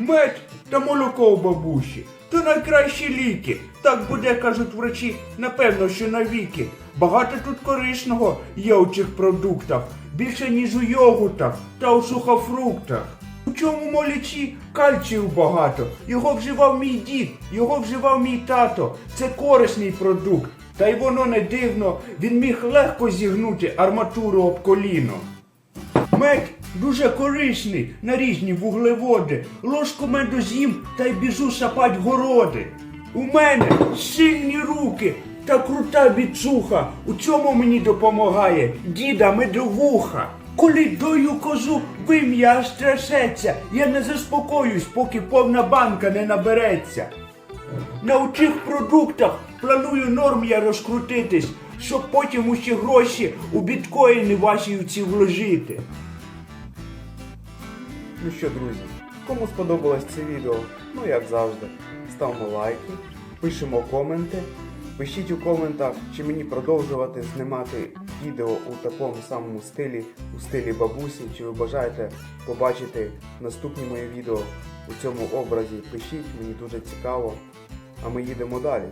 Мед та молоко у бабусі. То найкращі ліки. Так буде, кажуть врачі, напевно, що навіки. Багато тут корисного є у цих продуктах, більше ніж у йогуртах та у сухофруктах. У цьому молічі кальцію багато. Його вживав мій дід, його вживав мій тато. Це корисний продукт. Та й воно не дивно, він міг легко зігнути арматуру об коліно. Мед дуже корисний на різні вуглеводи. Ложку меду з'їм та й біжу сапать городи. У мене сильні руки та крута біцуха. У цьому мені допомагає діда медовуха. Коли дою козу, вим'я аж. Я не заспокоюсь, поки повна банка не набереться. На очих продуктах планую норм я розкрутитись, щоб потім усі гроші у біткоїни ваші вложити. Ну що, друзі, кому сподобалось це відео, ну як завжди, ставимо лайки, пишемо коменти. Пишіть у коментах, чи мені продовжувати знімати відео у такому самому стилі, у стилі бабусі, чи ви бажаєте побачити наступні мої відео у цьому образі. Пишіть, мені дуже цікаво. А ми їдемо далі.